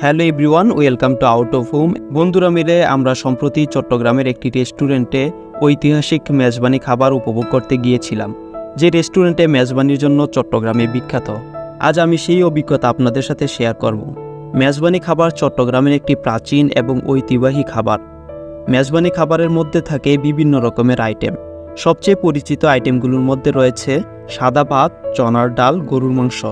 Hello everyone welcome to out of home বন্ধুরা মিলে আমরা সম্প্রতি চট্টগ্রামের একটি রেস্টুরেন্টে ঐতিহাসিক মেজবানি খাবার উপভোগ করতে গিয়েছিলাম। যে রেস্টুরেন্টে মেজবানির জন্য চট্টগ্রামে বিখ্যাত। আজ আমি সেই অভিজ্ঞতা আপনাদের সাথে শেয়ার করব। মেজবানি খাবার চট্টগ্রামের একটি প্রাচীন এবং ঐতিহ্যবাহী খাবার। মেজবানি খাবারের মধ্যে থাকে বিভিন্ন রকমের আইটেম সবচেয়ে পরিচিত আইটেমগুলোর মধ্যে রয়েছে সাদা ভাত, চনার ডাল, গরুর মাংস।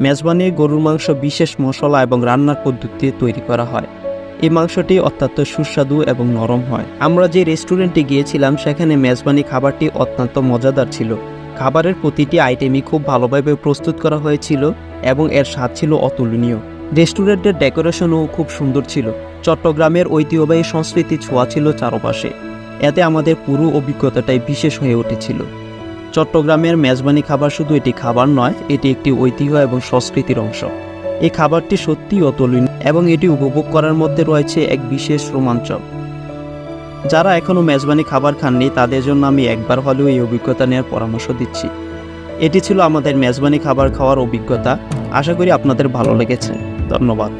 মেজবানি গরুর মাংস বিশেষ মশলা এবং রান্নার পদ্ধতিতে তৈরি করা হয়। এই মাংসটি অত্যন্ত সুস্বাদু এবং নরম হয়। আমরা যে রেস্টুরেন্টে গিয়েছিলাম, সেখানে মেজবানি খাবারটি অত্যন্ত মজাদার ছিল। খাবারের প্রতিটি আইটেমই খুব ভালোভাবে প্রস্তুত করা হয়েছিল এবং এর স্বাদ ছিল অতুলনীয়। রেস্টুরেন্টের ডেকোরেশনও খুব সুন্দর ছিল। চট্টগ্রামের ঐতিহ্যবাহী সংস্কৃতি ছোঁয়া ছিল চারপাশে। এতে আমাদের পুরো অভিজ্ঞতাটাই বিশেষ হয়ে উঠেছিল। চট্টগ্রামের মেজবানি খাবার শুধু এটি খাবার নয়, এটি একটি ঐতিহ্য এবং সংস্কৃতির অংশ। এই খাবারটি সত্যিই অতুলনীয় এবং এটি উপভোগ করার মধ্যে রয়েছে এক বিশেষ রোমাঞ্চক। যারা এখনও মেজবানি খাবার খাননি, তাদের জন্য আমি একবার হলেও এই অভিজ্ঞতা নেওয়ার পরামর্শ দিচ্ছি। এটি ছিল আমাদের মেজবানি খাবার খাওয়ার অভিজ্ঞতা। আশা করি আপনাদের ভালো লেগেছে। ধন্যবাদ।